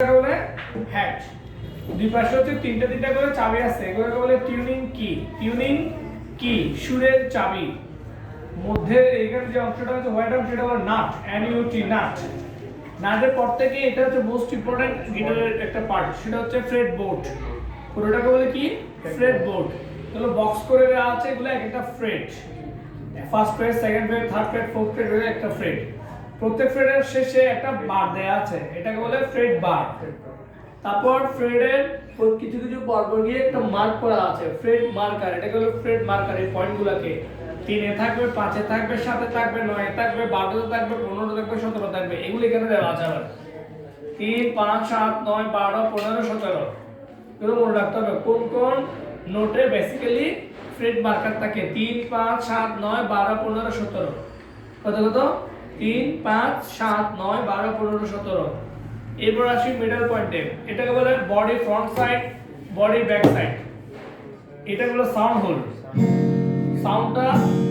বলে দুই পাশে হচ্ছে করে চাবি আছে। এগুলোকে বলে টিউনিং কি টিউনিং কি সুরের চাবি। মধ্যে এখানে যে অংশটা হচ্ছে হোয়াইট অংশ হলো নাট এনইউটি নাট নাটের পর থেকে এটা হচ্ছে মোস্ট ইম্পর্টেন্ট গিটারের একটা পার্ট সেটা হচ্ছে ফ্রেড বোর্ড পুরোটাকে বলে কি? ফ্রেড বোর্ড এগুলো বক্স করে দেওয়া আছে এগুলো এক একটা fret first fret second fret third fret fourth fret একটা ফ্রেড প্রত্যেক ফ্রেডের শেষে একটা বার দেয়া আছে। এটাকে বলে ফ্রেড বার তারপর ফ্রেডের কিছু কিছু পরপর গিয়ে একটা মার্ক করা আছে ফ্রেড মার্কার এটাকে বলে ফ্রেড মার্কার এই পয়েন্টগুলোকে তিনে থাকবে, পাঁচে থাকবে, সাতে থাকবে, নয়ে থাকবে, বারোতে থাকবে পনেরো থাকবে সতেরো থাকবে। এগুলো এখানে দেওয়া আবার। তিন, পাঁচ, সাত, নয়, বারো, পনেরো, সতেরো। এগুলো মনে রাখতে হবে। কোন কোন নোটে বেসিক্যালি ফ্রেড মার্কার থাকে? তিন, পাঁচ, সাত, নয়, বারো, পনেরো, সতেরো। কত কত? তিন পাঁচ সাত নয় বারো পনেরো সতেরো। এরপর আসি মিডল পয়েন্টে এটাকে বলে body front side body back side এটা হলো সাউন্ড হোল সাউন্ডটা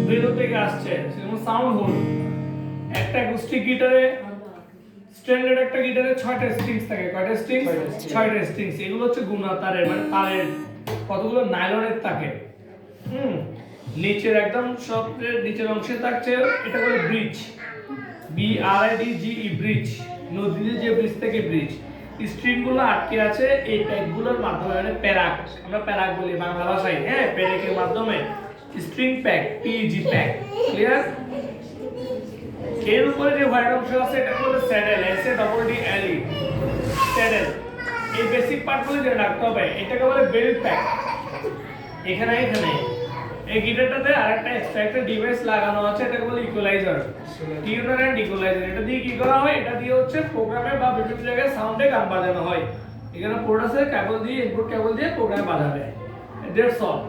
ভেতর থেকে আসছে সেরকম সাউন্ড হোল একটা অ্যাকুস্টিক গিটারে স্ট্যান্ডার্ড একটা গিটারে ছয়টা স্ট্রিংস থাকে। কয়টা স্ট্রিংস ছয়টা স্ট্রিংস এগুলো হচ্ছে গুণা তারের মানে তারের কতগুলো নাইলনের থাকে। হুম। নিচের একদম সবচেয়ে নিচের অংশে থাকছে এটা বলে bridge B R D G E bridge নদীতে যে ব্রিজ থেকে ব্রিজ স্ট্রিংগুলো আটকে আছে, এই প্যাকগুলোর মাধ্যমে মানে প্যারাক, আমরা প্যারাক বলি বাংলা ভাষায় হ্যাঁ প্যারাকের মাধ্যমে string pack PG pack clear এর উপরে যে হোয়াইট অংশ আছে, এটা হলো saddle S A double D L E saddle এই বেসিক পার্টগুলো জেনে রাখতে হবে, এটাকে বলে বেল্ট প্যাক এখানে এখানে। এই গিটারটাতে আরেকটা এক্সট্রা একটা ডিভাইস লাগানো আছে এটাকে বলে ইকুয়ালাইজার টিউনার এন্ড ইকুয়ালাইজার এটা দিয়ে কি করা হয়? এটা দিয়ে হচ্ছে প্রোগ্রামে বা বিভিন্ন জায়গায় সাউন্ডে গান বাজানো হয়। এখানে পোর্ট আছে কেবল দিয়ে ইনপুট কেবল দিয়ে প্রোগ্রামে বাজাবে। দ্যাটস অল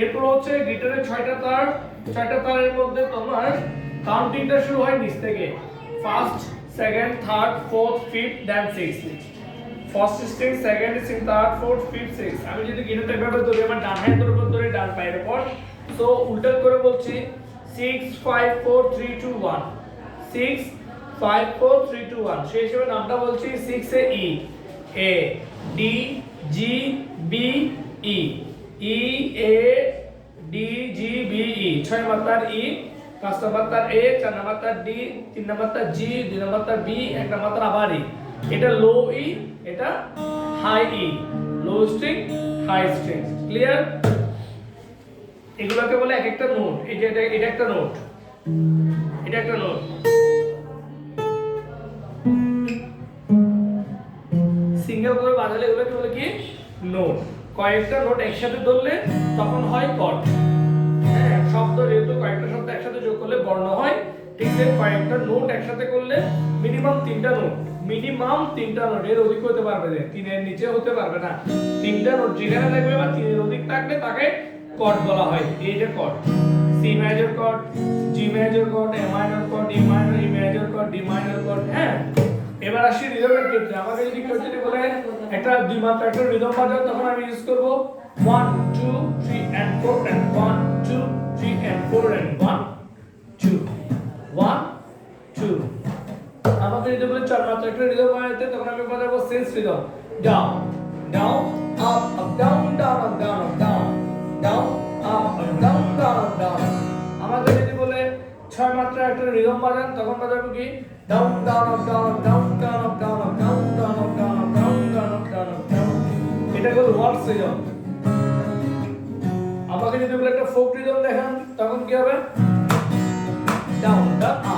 এরপর হচ্ছে গিটারের ছয়টা তার। ছয়টা তারের মধ্যে তোমার কাউন্টিংটা শুরু হয় নিচ থেকে। First second third fourth fifth then six first string second string third fourth fifth six আমি যদি গিটারটা এভাবে ধরি আমার ডান হাতের উপর ধরে ডান পায়ের উপর। সো উল্টা করে বলছি six five four three two one six five four three two one সেই হিসেবে নামটা বলছি six A E A D G B E E A D G B E ছয় মাত্রার ই পাঁচ নম্বর তার এ চার নম্বর তার ডি তিন নম্বর তার জি দুই নম্বর তার বি এক নাম্বার তার আবার ই এটা লো ই এটা high E low string high string clear এগুলোকে বলে এক একটা নোট এই যে এটা এটা একটা নোট এটা একটা নোট সিঙ্গেল করে বাজালে এগুলোকে বলে কি? নোট কয়েকটা নোট একসাথে ধরলে তখন হয় কর্ড হ্যাঁ শব্দ যেহেতু কয়েকটা শব্দ একসাথে যোগ করলে বর্ণ হয়, ঠিক কয়েকটা নোট একসাথে করলে মিনিমাম তিনটা নোট মিনিমাম তিনটা নোট এর অধিক হতে পারবে না তিনের নিচে হতে পারবে না। তিনটা নোট যেখানে থাকবে বা তিনের অধিক থাকলে তাকে কর্ড বলা হয়। এইটা chord C major chord G major chord A minor chord E minor E major chord D minor chord হ্যাঁ? এবার আসি রিদমের ক্ষেত্রে। আমাকে যদি কেউ যদি বলে, একটা দুই মাত্রা একটা রিদম বাজাও, তখন আমি ইউজ করব 1 2 3 and 4 and 1 2 3 and 4 and 1 2 1 2 আমাকে যদি বলে চার মাত্রা একটা রিদম বাজাতে তখন আমি বাজাবো sense rhythm down down up up down down up down up down down up up down down up down আমাকে যদি বলে ছয় মাত্রা একটা রিদম বাজান তখন বাজাবো কি down down up down up down down up down up down down up down up down down up down up down এটা হলো ওয়ার্ডস রিদম আমাকে যদি বলে একটা ফোক রিদম দেখান তখন কি হবে ডাউন ডাউন